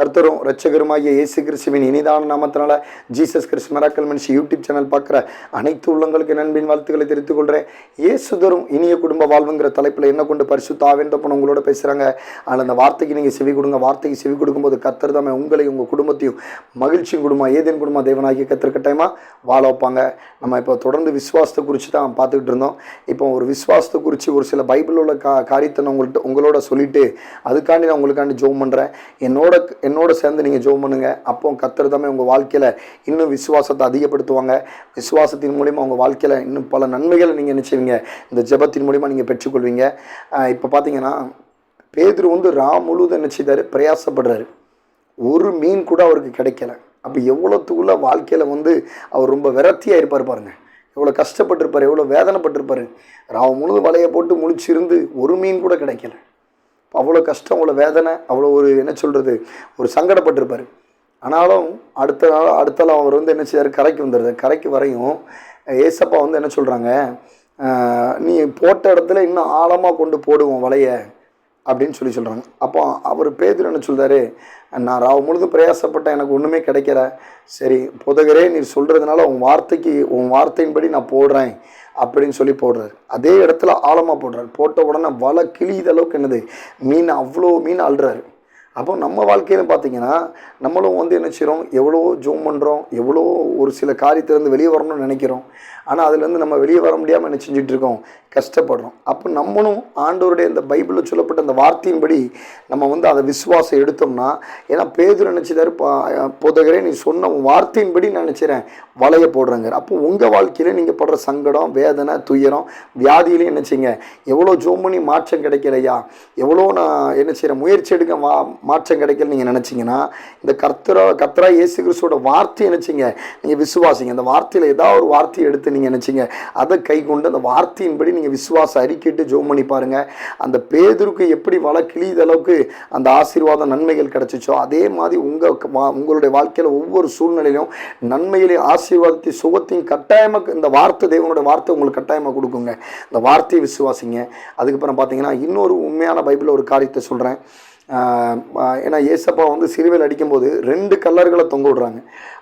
கர்த்தரும் ரட்சகருமாகிய இயேசு கிறிஸ்துவின் இனிதான நாமத்தினால ஜீசஸ் கிறிஸ்து மெராக்கல் மனுஷி யூடியூப் சேனல் பார்க்குற அனைத்து உள்ளங்களுக்கு நண்பின் வாழ்த்துக்களை தெரிவித்துக் கொள்கிறேன் இயேசுதரும் இனிய குடும்ப வாழ்வுங்கிற தலைப்பில் என்ன கொண்டு பரிசு தாவேன் ஆவேந்தப்பன் உங்களோட பேசுகிறாங்க ஆனால் அந்த வார்த்தைக்கு நீங்கள் செவி கொடுங்க. வார்த்தைக்கு செவி கொடுக்கும்போது கர்த்தர் தாமே உங்களை உங்கள் குடும்பத்தையும் மகிழ்ச்சியும் குடும்பம் ஏதேன் குடும்பம் தேவனாகிய கத்திர கட்டாயமாக வாழ வைப்பாங்க. நம்ம இப்போ தொடர்ந்து விஸ்வாசத்தை குறித்து தான் பார்த்துக்கிட்டு இருந்தோம். இப்போ ஒரு விஸ்வாசத்தை குறித்து ஒரு சில பைபிளில் உள்ள கா காரியத்தை நான் உங்கள்கிட்ட உங்களோட சொல்லிவிட்டு அதுக்காண்டி நான் உங்களுக்காண்டி ஜோம் பண்ணுறேன் என்னோட என்னோட சேர்ந்து நீங்கள் ஜோம் பண்ணுங்க. அப்போ கத்தர் தாமே உங்கள் வாழ்க்கையில் இன்னும் விசுவாசத்தை அதிகப்படுத்துவாங்க. விசுவாசத்தின் மூலிமா உங்கள் வாழ்க்கையில் இன்னும் பல நன்மைகளை நீங்கள் நினைச்சுவீங்க. இந்த ஜெபத்தின் மூலிமா நீங்கள் பெற்றுக்கொள்வீங்க. இப்போ பார்த்தீங்கன்னா பேதுரு வந்து ரா முழுவதும் என்ன செய்தார்? பிரயாசப்படுறாரு. ஒரு மீன் கூட அவருக்கு கிடைக்கல. அப்போ எவ்வளோத்துக்குள்ள வாழ்க்கையில் வந்து அவர் ரொம்ப விரத்தியாக இருப்பார் பாருங்கள் எவ்வளோ கஷ்டப்பட்டிருப்பார் எவ்வளோ வேதனைப்பட்டிருப்பார். ராவ முழுது வலையை போட்டு முழிச்சிருந்து ஒரு மீன் கூட கிடைக்கல. அவ்வளோ கஷ்டம் அவ்வளோ வேதனை அவ்வளோ ஒரு என்ன சொல்கிறது ஒரு சங்கடப்பட்டிருப்பார். ஆனாலும் அடுத்த நாள் அடுத்த நாள் அவர் வந்து என்ன செய்யார் கரைக்கு வந்துடுது கரைக்கு வரையும் ஏசப்பா வந்து என்ன சொல்கிறாங்க நீ போட்ட இடத்துல இன்னும் ஆழமாக கொண்டு போடுவோம் வலையை. அப்படின்னு சொல்லி சொல்கிறாங்க அப்போ அவர் பேதர் என்ன சொல்கிறாரு நான் ராவு முழுதும் பிரயாசப்பட்டேன் எனக்கு ஒன்றுமே கிடைக்கல. சரி புதகரே நீ சொல்கிறதுனால உன் வார்த்தைக்கு உன் வார்த்தையின்படி நான் போடுறேன் அப்படின்னு சொல்லி போடுறாரு. அதே இடத்துல ஆழமாக போடுறாரு. போட்ட உடனே வலை கிழியுத அளவுக்கு என்னது? மீன் அவ்வளோ மீன் அழுறாரு. அப்போ நம்ம வாழ்க்கையில் பார்த்தீங்கன்னா நம்மளும் வந்து என்ன செய்கிறோம் எவ்வளோ ஜூம் பண்ணுறோம் எவ்வளோ ஒரு சில காரியத்திலேருந்து வெளியே வரணும்னு நினைக்கிறோம். ஆனால் அதுலேருந்து நம்ம வெளியே வர முடியாமல் என்ன செஞ்சுட்டு இருக்கோம்? கஷ்டப்படுறோம். அப்போ நம்மளும் ஆண்டோருடைய இந்த பைபிளில் சொல்லப்பட்ட அந்த வார்த்தையின்படி நம்ம வந்து அதை விசுவாசம் எடுத்தோம்னா ஏன்னா பேதர் நினச்சிதாரு போதகரே நீ சொன்ன வார்த்தையின்படி நான் நினச்சிறேன் வலைய போடுறேங்க அப்போ உங்கள் வாழ்க்கையில் நீங்கள் படுற சங்கடம் வேதனை துயரம் வியாதியிலையும் என்ன எவ்வளோ ஜோம் பண்ணி மாற்றம் கிடைக்கலையா? எவ்வளோ நான் என்ன செய்கிறேன் முயற்சி எடுக்க வா மாற்றம் கிடைக்கல நீங்கள் நினச்சிங்கன்னா இந்த கர்த்தரா கர்த்தரா இயேசு கிறிஸ்துவோட வார்த்தை நினச்சிங்க நீங்கள் விசுவாசிங்க. அந்த வார்த்தையில் ஏதாவது ஒரு வார்த்தையை எடுத்து நீங்கள் நினச்சிங்க. அதை கை கொண்டு அந்த வார்த்தையின்படி நீங்கள் விசுவாச அறிக்கைட்டு ஜோம் பண்ணி பாருங்கள் அந்த பேதருக்கு எப்படி வள கிழித அளவுக்கு அந்த ஆசீர்வாதம் நன்மைகள் கிடச்சிச்சோ அதே மாதிரி உங்கள் உங்களுடைய வாழ்க்கையில் ஒவ்வொரு சூழ்நிலையிலும் நன்மையிலையும் ஆசீர்வாதத்தை சுகத்தையும் கட்டாயமாக இந்த வார்த்தை தேவனுடைய வார்த்தை உங்களுக்கு கட்டாயமாக கொடுக்குங்க. இந்த வார்த்தையை விசுவாசிங்க. அதுக்கப்புறம் பார்த்தீங்கன்னா இன்னொரு உண்மையான பைபிளில் ஒரு காரியத்தை சொல்கிறேன் ஏன்னா ஏசப்பா வந்து சிறுவையில் அடிக்கும்போது ரெண்டு கல்லர்களை தொங்க விடுறாங்க.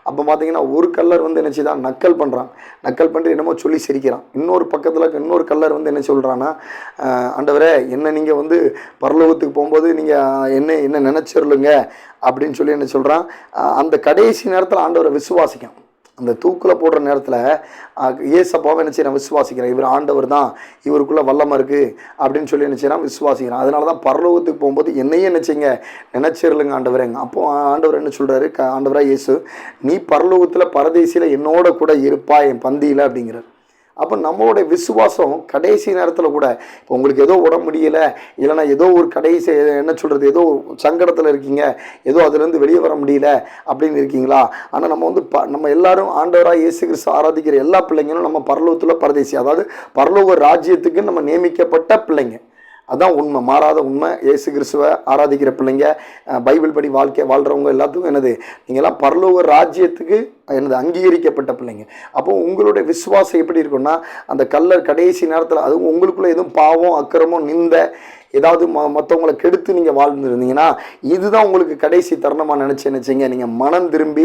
அப்போ பார்த்தீங்கன்னா ஒரு கல்லர் வந்து என்ன செய்தான்? நக்கல் பண்ணுறான் நக்கல் பண்ணிட்டு என்னமோ சொல்லி சிரிக்கிறான். இன்னொரு பக்கத்தில் இன்னொரு கல்லர் வந்து என்ன சொல்கிறான்னா ஆண்டவரே என்ன நீங்கள் வந்து பரலோகத்துக்கு போகும்போது நீங்கள் என்ன என்ன நினச்சிருலுங்க. அப்படின்னு சொல்லி என்ன சொல்கிறான் அந்த கடைசி நேரத்தில் ஆண்டவரை விசுவாசிக்கும் அந்த தூக்கில் போடுற நேரத்தில் ஏசப்பாவை என்ன நான் விசுவாசிக்கிறேன். இவர் ஆண்டவர் தான். இவருக்குள்ளே வல்லமை இருக்குது அப்படின்னு சொல்லி என்ன செய்யறான்? விசுவாசிக்கிறேன். அதனால தான் பரலோகத்துக்கு போகும்போது என்னையே நினச்சிங்க செய்யுங்க? நினச்சிருலுங்க ஆண்டவரேங்க அப்போ ஆண்டவர் என்ன சொல்கிறாரு க ஆண்டவராக இயேசு நீ பரலோகத்தில் பரதேசியில் என்னோட கூட இருப்பா என் பந்தியில் அப்படிங்கிறார். அப்போ நம்மளுடைய விசுவாசம் கடைசி நேரத்தில் கூட இப்போ உங்களுக்கு ஏதோ உடம்பு முடியலை இல்லைனா ஏதோ ஒரு கடைசி என்ன சொல்கிறது ஏதோ சங்கடத்தில் இருக்கீங்க ஏதோ அதுலேருந்து வெளியே வர முடியல அப்படின்னு இருக்கீங்களா? ஆனால் நம்ம வந்து ப நம்ம எல்லாரும் ஆண்டவராக இயேசு கிறிஸ்து ஆராதிக்கிற எல்லா பிள்ளைங்களும் நம்ம பரலோகத்தில் பரதேசி அதாவது பரலோக ராஜ்யத்துக்கு நம்ம நியமிக்கப்பட்ட பிள்ளைங்க. அதான் உண்மை மாறாத உண்மை. இயேசு கிறிஸ்துவை ஆராதிக்கிற பிள்ளைங்க பைபிள் படி வாழ்க்கை வாழ்கிறவங்க எல்லாத்துக்கும் என்னது? நீங்கள்லாம் பரலோக ராஜ்யத்துக்கு எனது அங்கீகரிக்கப்பட்ட பிள்ளைங்க. அப்போ உங்களுடைய விசுவாசம் எப்படி இருக்குன்னா அந்த கல்லர் கடைசி நேரத்தில் அதுவும் உங்களுக்குள்ள எதுவும் பாவம் அக்கிரமம் நிந்த ஏதாவது ம மற்றவங்களை கெடுத்து நீங்கள் வாழ்ந்துருந்தீங்கன்னா இதுதான் உங்களுக்கு கடைசி தருணமாக நினச்சி நினச்சிங்க. நீங்கள் மனம் திரும்பி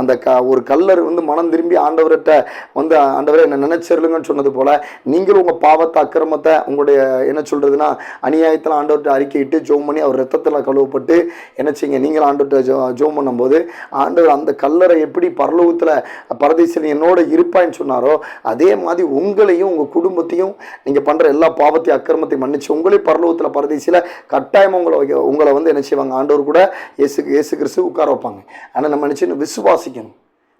அந்த க ஒரு கல்லர் வந்து மனம் திரும்பி ஆண்டவர்கிட்ட வந்து ஆண்டவரை என்ன நினச்சிருலுங்கன்னு சொன்னது போல் நீங்களும் உங்கள் பாவத்தை அக்கிரமத்தை உங்களுடைய என்ன சொல்கிறதுனா அநியாயத்தில் ஆண்டவர்கிட்ட அறிக்கையிட்டு ஜோம் பண்ணி அவர் ரத்தத்தில் கழுவப்பட்டு என்ன நீங்களும் ஆண்டவர்கிட்ட ஜோ ஜோம் பண்ணும்போது ஆண்டவர் அந்த கல்லரை எப்படி பரலோகத்தில் பரதேசில் என்னோட இருப்பான்னு சொன்னாரோ அதே மாதிரி உங்களையும் உங்கள் குடும்பத்தையும் நீங்கள் பண்ணுற எல்லா பாவத்தையும் அக்கிரமத்தையும் மன்னிச்சு உங்களையும் பரலோகத்தில் பரதேசியில் கட்டாயமாக உங்களை வைக்க உங்களை வந்து என்ன செய்வாங்க? ஆண்டவர் கூட இயேசு இயேசு கிறிஸ்து உட்கார வைப்பாங்க. ஆனால் நம்ம நினச்சி விசுவாசிக்கணும்.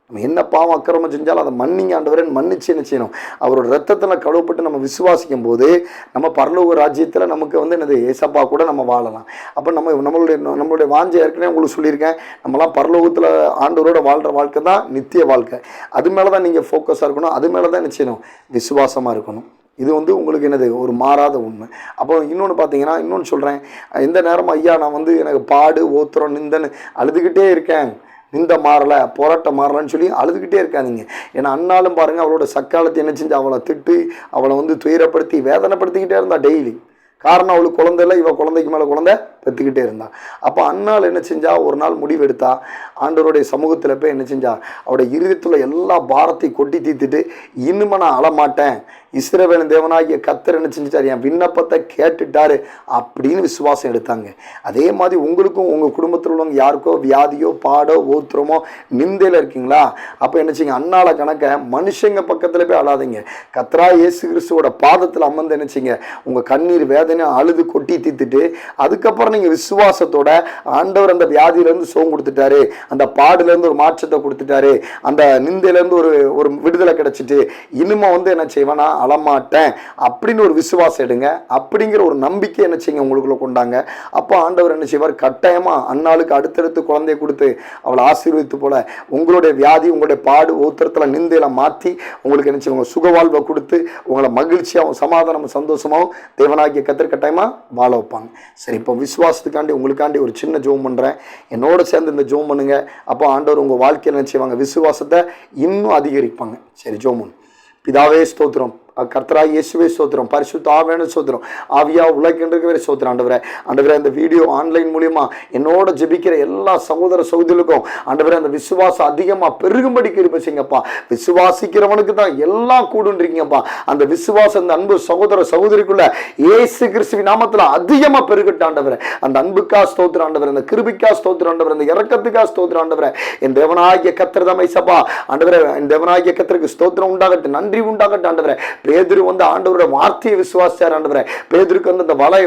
நம்ம என்ன பாவம் அக்கிரமம் செஞ்சாலும் அதை மன்னிங்க ஆண்டவரே மன்னிச்சு என்ன செய்யணும்? அவரோட ரத்தத்தில் கழுவப்பட்டு நம்ம விசுவாசிக்கும் போது நம்ம பரலோக ராஜ்யத்தில் நமக்கு வந்து என்னது ஏசப்பா கூட நம்ம வாழலாம். அப்போ நம்ம நம்மளுடைய நம்மளுடைய வாஞ்சை ஏற்கனவே உங்களுக்கு சொல்லியிருக்கேன். நம்மலாம் பரலோகத்தில் ஆண்டவரோட வாழ்கிற வாழ்க்கை தான் நித்திய வாழ்க்கை. அது மேலே தான் நீங்கள் ஃபோக்கஸாக இருக்கணும். அது மேலே தான் என்ன செய்யணும்? விசுவாசமாக இருக்கணும். இது வந்து உங்களுக்கு என்னது ஒரு மாறாத உண்மை. அப்போ இன்னொன்று பார்த்தீங்கன்னா இன்னொன்று சொல்கிறேன் எந்த நேரமும் ஐயா நான் வந்து எனக்கு பாடு ஓத்திரம் நிந்தன்னு அழுதுகிட்டே இருக்கேன். இந்த மாறலை போராட்டம் மாறலன்னு சொல்லி அழுதுகிட்டே இருக்காதிங்க. ஏன்னா அண்ணாலும் பாருங்கள் அவளோட சக்காலத்தை என்ன செஞ்சு அவளை திட்டு அவளை வந்து துயரப்படுத்தி வேதனைப்படுத்திக்கிட்டே இருந்தா டெய்லி. காரணம் அவளுக்கு குழந்தை இல்லை இவள் குழந்தைக்கு மேலே குழந்தை. பெற்றுக்கிட்டே இருந்தா அப்போ அண்ணாள் என்ன செஞ்சா? ஒரு நாள் முடிவெடுத்தா? ஆண்டவருடைய சமூகத்தில் போய் என்ன செஞ்சா? அவருடைய இருதயத்துல எல்லா பாரத்தையும் கொட்டி தீர்த்துட்டு இன்னுமே நான் அழமாட்டேன். இஸ்ரவேலன் தேவனாகிய கத்தர் என்ன செஞ்சுட்டார்? என் விண்ணப்பத்தை கேட்டுட்டாரு. அப்படின்னு விசுவாசம் எடுத்தாங்க. அதே மாதிரி உங்களுக்கும் உங்கள் குடும்பத்தில் உள்ளவங்க யாருக்கோ வியாதியோ பாடோ ஓத்திரமோ நிந்தையில் இருக்கீங்களா? அப்போ என்ன செய்யுங்க? அன்னால கணக்க மனுஷங்க பக்கத்தில் போய் அழாதீங்க. கத்ரா இயேசு கிறிஸ்துவோட பாதத்தில் அமர்ந்து என்ன செய்யுங்க? உங்கள் கண்ணீர் வேதனை அழுது கொட்டி தீத்துட்டு அதுக்கப்புறம் நீங்கள் விசுவாசத்தோட ஆண்டவர் அந்த வியாதியிலேருந்து சோகம் கொடுத்துட்டாரு. அந்த பாடுலேருந்து ஒரு மாற்றத்தை கொடுத்துட்டாரு. அந்த நிந்தையிலேருந்து ஒரு ஒரு விடுதலை கிடைச்சிட்டு இனிமே வந்து என்ன செய்வேன்னா அழமாட்டேன். அப்படின்னு ஒரு விசுவாசம் எடுங்க. அப்படிங்கிற ஒரு நம்பிக்கை என்ன செய்யுங்க? உங்களுக்குள்ள கொண்டாங்க. அப்போ ஆண்டவர் என்ன செய்வார்? கட்டாயமாக அன்னாளுக்கு அடுத்தடுத்து குழந்தைய கொடுத்து அவளை ஆசீர்வதித்து போல உங்களுடைய வியாதி உங்களுடைய பாடு ஒருத்தரத்தில் நிந்தையில மாற்றி உங்களுக்கு என்ன செய்வாங்க சுகவாழ்வை கொடுத்து உங்களை மகிழ்ச்சியாகவும் சமாதானமும் சந்தோஷமாகவும் தேவனாகிய கத்திர கட்டாயமாக வாழ வைப்பாங்க. சரி இப்போ விஸ்வ விசுவாசத்துக்காண்டி உங்களுக்காண்டி ஒரு சின்ன ஜோம் பண்ணுறேன் என்னோட சேர்ந்து இந்த ஜோம் பண்ணுங்க. அப்போ ஆண்டவர் உங்கள் வாழ்க்கையில் நினச்சிவாங்க விசுவாசத்தை இன்னும் அதிகரிப்பாங்க. சரி ஜோம் பிதாவே ஸ்தோத்திரம். கர்த்தராய் இயேசுவே ஸ்தோத்திரம் பரிசுத்த ஆவேன ஸ்தோத்திரம் ஆவியா உலகின்றவே ஸ்தோத்திரம் ஆண்டவரே ஆண்டவரே அந்த வீடியோ ஆன்லைன் மூலியமா என்னோட ஜெபிக்கிற எல்லா சகோதர சகோதரிகளுக்கும் ஆண்டவரே அந்த விசுவாசம் அதிகமா பெருகும்படி கிருபை செய்யுங்கப்பா. விசுவாசிக்கிறவனுக்கு தான் எல்லாம் கூடுன்றீங்கப்பா அந்த விசுவாசம் அந்த அன்பு சகோதர சகோதரிக்குள்ள ஏசு கிறிஸ்துவின் நாமத்துல அதிகமா பெருகட்டு ஆண்டவரே. அந்த அன்புக்கா ஸ்தோத்திர ஆண்டவர் அந்த கிருபிக்கா ஸ்தோத்திரம் ஆண்டவர் அந்த இறக்கத்துக்கா ஸ்தோத்திரம் ஆண்டவரே. என் தேவனாகிய கத்திரதமை சபா ஆண்டவரே என் தேவனாகிய கத்திரக்கு ஸ்தோத்திரம் உண்டாகட்டும் நன்றி உண்டாகட்டும் ஆண்டவரே. பேதுரு வந்து ஆண்டவரோட வார்த்தையை விசுவாசிச்சார் ஆண்டவரை. பேதுருக்கு வந்து அந்த வலை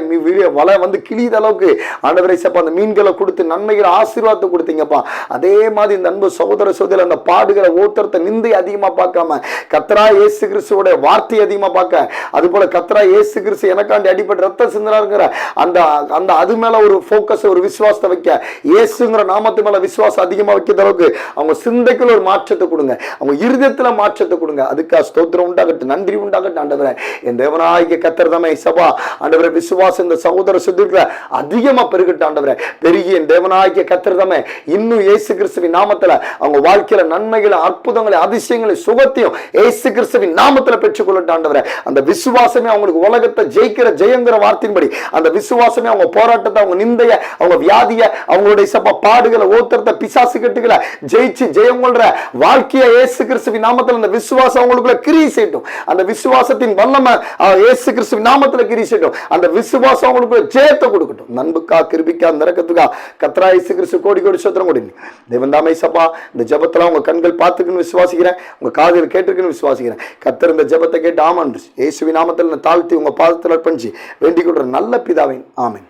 வலை வந்து கிழித அளவுக்கு ஆண்டவரை சப்பா அந்த மீன்களை கொடுத்து நன்மைகளை ஆசீர்வாதத்தை கொடுத்தீங்கப்பா. அதே மாதிரி இந்த அன்பு சகோதர சோதரில் அந்த பாடுகளை ஓத்தரத்தை நிந்தை அதிகமாக பார்க்காம கத்ரா ஏசு கிறிஸ்துவோட வார்த்தையை அதிகமாக பார்க்க. அது போல கத்ரா ஏசு கிறிஸ்து எனக்காண்டி அடிப்பட்ட ரத்த சிந்தனாருங்கிற அந்த அந்த அது மேலே ஒரு ஃபோக்கஸ் ஒரு விசுவாசத்தை வைக்க. ஏசுங்கிற நாமத்து மேலே விசுவாசம் அதிகமாக வைக்கிற அளவுக்கு அவங்க சிந்தைக்குள்ள ஒரு மாற்றத்தை கொடுங்க. அவங்க இருதயத்தில் மாற்றத்தை கொடுங்க. அதுக்காக ஸ்தோத்திரம் உண்டாகட்டும். நன்றி உண்டாகட்டும் ஆண்டவரே. என் தேவனாகிய கத்தர் தமை சபா ஆண்டவரே விசுவாசம் இந்த சகோதர சுத்திரத்துல அதிகமாக பெருகட்டும் ஆண்டவரே. பெருகி என் தேவனாகிய கத்தர் தமை இன்னும் இயேசு கிறிஸ்துவின் நாமத்தில் அவங்க வாழ்க்கையில் நன்மைகளை அற்புதங்களை அதிசயங்களை சுகத்தையும் ஏசு கிறிஸ்துவின் நாமத்தில் பெற்றுக்கொள்ளட்டும் ஆண்டவரே. அந்த விசுவாசமே அவங்களுக்கு உலகத்தை ஜெயிக்கிற ஜெயங்கிற வார்த்தையின்படி அந்த விசுவாசமே அவங்க போராட்டத்தை அவங்க நிந்தைய அவங்க வியாதிய அவங்களுடைய சப்ப பாடுகளை ஓத்திரத்தை பிசாசு கட்டுகளை ஜெயிச்சு ஜெயம் கொள்ற வாழ்க்கையை ஏசு கிறிஸ்துவின் நாமத்தில் அந்த விசுவாசம் அவங்களுக்குள்ள கிரியை செய்யட்டும். அந்த விசுவாசத்தின் வல்லமை இயேசு கிறிஸ்து நாமத்தில் கிரியை அந்த விசுவாசம் அவங்களுக்கு ஜெயத்தை கொடுக்கட்டும். நண்புக்கா கிருபிக்கா நிறக்கத்துக்கா கத்ரா இயேசு கிறிஸ்து கோடி கோடி சோத்திரம் கொடுங்க. தேவந்தாமை சபா சப்பா இந்த ஜபத்தில் உங்கள் கண்கள் பார்த்துக்குன்னு விசுவாசிக்கிறேன். உங்கள் காதில் கேட்டுருக்குன்னு விசுவாசிக்கிறேன். கத்தர் இந்த ஜெபத்தை கேட்டு ஆமான். இயேசு நாமத்தில் நான் தாழ்த்தி உங்கள் பாதத்தில் பஞ்சு வேண்டிக் கொள்ற நல்ல பிதாவின் ஆமேன்.